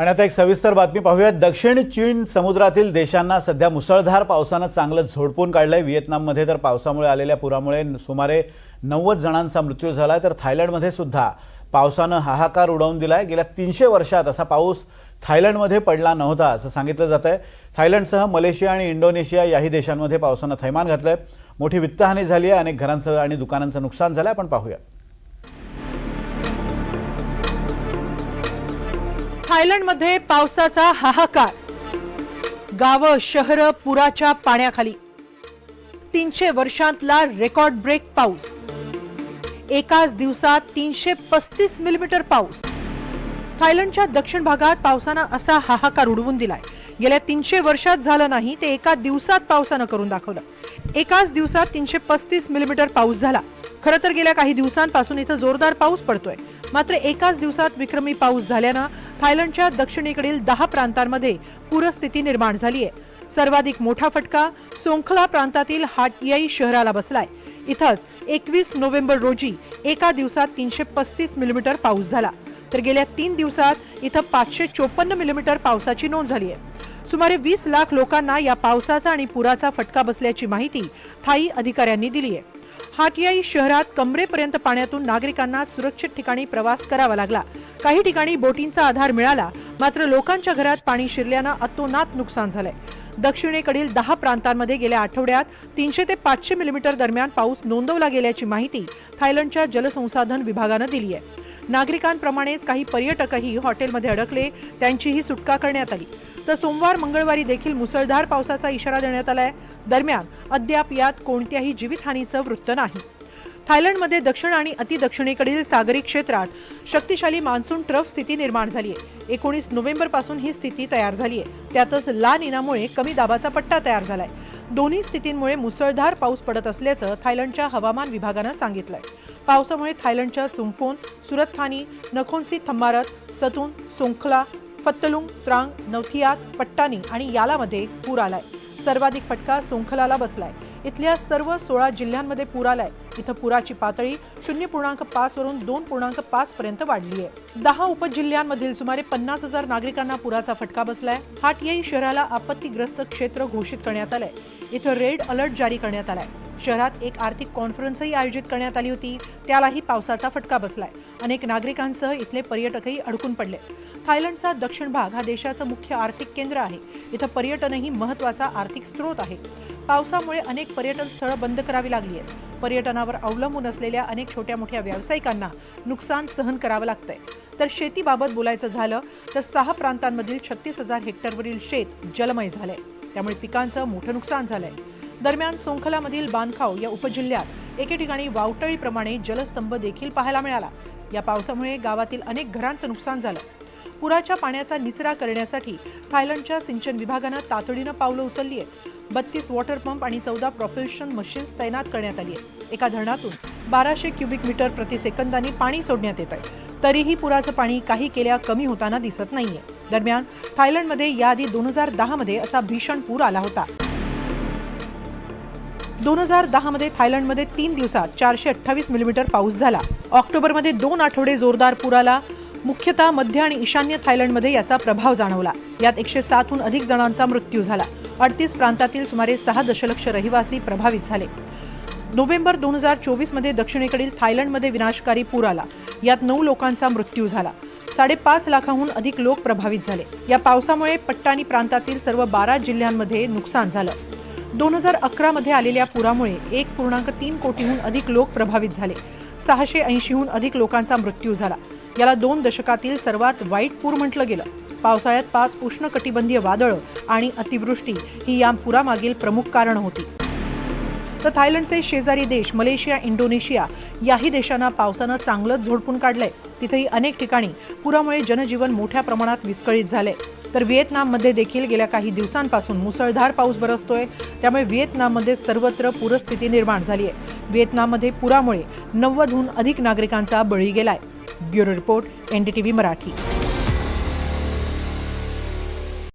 आणि आता एक सविस्तर बातमी पाहूया दक्षिण चीन समुद्रातील देशांना सध्या मुसळधार पावसानं चांगलं झोडपून काढलं आहे व्हिएतनाममध्ये तर पावसामुळे आलेल्या पुरामुळे सुमारे नव्वद जणांचा मृत्यू झाला आहे तर थायलंडमध्ये सुद्धा पावसानं हाहाकार उडवून दिला आहे गेल्या तीनशे वर्षात असा पाऊस थायलंडमध्ये पडला नव्हता असं सांगितलं जात आहे थायलंडसह मलेशिया आणि इंडोनेशिया याही देशांमध्ये पावसानं थैमान घातलं आहे मोठी वित्तहानी झाली आहे अनेक घरांचं आणि दुकानांचं नुकसान झालं आहे आपण पाहूया थायलंडमध्ये पावसाचा हाहाकार. गावं शहरं पुराच्या पाण्याखाली. तीनशे वर्षांतला रेकॉर्ड ब्रेक पाऊस. एकाच दिवसात तीनशे पस्तीस मिलीमीटर पाऊस. थायलंडच्या दक्षिण भागात पावसानं असा हाहाकार उडवून दिलाय. गेल्या तीनशे वर्षात झालं नाही ते एका दिवसात पावसानं करून दाखवलं. एकाच दिवसात तीनशे पस्तीस मिलीमीटर पाऊस झाला. खरं तर गेल्या काही दिवसांपासून इथं जोरदार पाऊस पडतोय. मात्र एकाच दिवसात विक्रमी पाऊस झाल्यानं थायलंडच्या दक्षिणेकडील दहा प्रांतांमध्ये पूरस्थिती निर्माण झाली आहे सर्वाधिक मोठा फटका सोंखला प्रांतातील हाटयाई शहराला बसलाय. इथंच एकवीस नोव्हेंबर रोजी एका दिवसात तीनशे पस्तीस मिलीमीटर पाऊस झाला. तर गेल्या तीन दिवसात इथं पाचशे चोपन्न मिलीमीटर पावसाची नोंद झाली आहे सुमारे वीस लाख लोकांना या पावसाचा आणि पुराचा फटका बसल्याची माहिती थाई अधिकाऱ्यांनी दिली आहे हातियाई शहरात कमरेपर्यंत पाण्यातून नागरिकांना सुरक्षित ठिकाणी प्रवास करावा लागला. काही ठिकाणी बोटींचा आधार मिळाला मात्र लोकांच्या घरात पाणी शिरल्यानं अतोनात नुकसान झालंय. दक्षिणेकडील दहा प्रांतांमध्ये गेल्या आठवड्यात तीनशे ते पाचशे मिलीमीटर दरम्यान पाऊस नोंदवला गेल्याची माहिती थायलंडच्या जलसंसाधन विभागानं दिली आहे नागरिकांप्रमाणेच काही पर्यटकही हॉटेलमध्ये अडकले त्यांचीही सुटका करण्यात आली. तर सोमवार मंगळवारी देखील मुसळधार पावसाचा इशारा देण्यात आलाय. दरम्यान अद्याप यात कोणत्याही जीवितहानीचं वृत्त नाही. थायलंडमध्ये दक्षिण आणि अतिदक्षिणेकडील सागरी क्षेत्रात शक्तिशाली मान्सून ट्रफ स्थिती निर्माण झाली आहे एकोणीस नोव्हेंबरपासून ही स्थिती तयार झाली आहे त्यातच ला निनामुळे कमी दाबाचा पट्टा तयार झालाय. दोन्ही स्थितींमुळे मुसळधार पाऊस पडत असल्याचं थायलंडच्या हवामान विभागानं सांगितलंय. पावसामुळे थायलंडच्या चुंपोन सुरतथानी नखोन्सी थम्मारत सतून सोंखला फत्तलुंग त्रांग नवथियात पट्टानी आणि यालामध्ये पूर आलाय. सर्वाधिक फटका सोंखलाला बसलाय. इथल्या सर्व सोळा जिल्ह्यांमध्ये पूर आलाय. इथं पुराची पातळी शून्य पूर्णांक पाच वरून दोन पूर्णांक पाच पर्यंत वाढली आहे दहा उपजिल्ह्यांमधील सुमारे पन्नास हजार नागरिकांना पुराचा फटका बसलाय. हाटयाई शहराला आपत्तीग्रस्त क्षेत्र घोषित करण्यात आलंय. इथं रेड अलर्ट जारी करण्यात आलाय. शहरात एक आर्थिक कॉन्फरन्सही आयोजित करण्यात आली होती. त्यालाही पावसाचा फटका बसलाय. अनेक नागरिकांसह इथले पर्यटकही अडकून पडले. थायलंडचा दक्षिण भाग हा देशाचं मुख्य आर्थिक केंद्र आहे. इथं पर्यटनही महत्त्वाचा आर्थिक स्रोत आहे. पावसामुळे अनेक पर्यटन स्थळं बंद करावी लागली आहेत. पर्यटनावर अवलंबून असलेल्या अनेक छोट्या मोठ्या व्यावसायिकांना नुकसान सहन करावं लागतंय. तर शेतीबाबत बोलायचं झालं तर सहा प्रांतांमधील छत्तीस हजार हेक्टरवरील शेत जलमय झालंय. त्यामुळे पिकांचं मोठं नुकसान झालंय. दरम्यान सोंखलामधील बांधखाव या उपजिल्ह्यात एके ठिकाणी वावटळीप्रमाणे जलस्तंभ देखील पाहायला मिळाला. या पावसामुळे गावातील अनेक घरांचं नुकसान झालं. पुराच्या पाण्याचा निचरा करण्यासाठी थायलंडच्या सिंचन विभागानं तातडीनं पावलं उचलली आहेत बत्तीस वॉटर पंप आणि चौदा प्रॉपल्शन मशीन्स तैनात करण्यात आली आहे एका धरणातून बाराशे क्युबिक मीटर प्रति सेकंदाने पाणी सोडण्यात येत आहे तरीही पुराचं पाणी काही केल्या कमी होताना दिसत नाहीये. दरम्यान थायलंडमध्ये याआधी दोन हजार दहामध्ये असा भीषण पूर आला होता. दोन हजार दहामध्ये थायलंडमध्ये तीन दिवसात चारशे अठ्ठावीस मिलीमीटर पाऊस झाला. ऑक्टोबरमध्ये दोन आठवडे जोरदार पूर आला. मुख्यतः मध्य आणि ईशान्य थायलंडमध्ये याचा प्रभाव जाणवला. यात एकशे सातहून अधिक जणांचा मृत्यू झाला. अडतीस प्रांतातील सुमारे सहा दशलक्ष रहिवासी प्रभावित झाले. नोव्हेंबर दोन हजार चोवीसमध्ये दक्षिणेकडील थायलंडमध्ये विनाशकारी पूर आला. यात नऊ लोकांचा मृत्यू झाला. साडेपाच लाखाहून अधिक लोक प्रभावित झाले. या पावसामुळे पट्टानी प्रांतातील सर्व बारा जिल्ह्यांमध्ये नुकसान झालं. दोन हजार अकरामध्ये आलेल्या पुरामुळे एक पूर्णांक तीन कोटीहून अधिक लोक प्रभावित झाले. सहाशे ऐंशीहून अधिक लोकांचा मृत्यू झाला. याला दोन दशकातील सर्वात वाईट पूर म्हटलं गेलं. पावसाळ्यात पाच उष्णकटिबंधीय वादळं आणि अतिवृष्टी ही या पुरामागील प्रमुख कारण होती. तर थायलंडचे शेजारी देश मलेशिया इंडोनेशिया याही देशांना पावसानं चांगलंच झोडपून काढलंय. तिथेही अनेक ठिकाणी पुरामुळे जनजीवन मोठ्या प्रमाणात विस्कळीत झाले तर व्हिएतनाममध्ये देखील गेल्या काही दिवसांपासून मुसळधार पाऊस बरसतोय. त्यामुळे व्हिएतनाममध्ये सर्वत्र पूरस्थिती निर्माण झाली आहे व्हिएतनाममध्ये पुरामुळे नव्वदहून अधिक नागरिकांचा बळी गेलाय. Bureau report NDTV Marathi.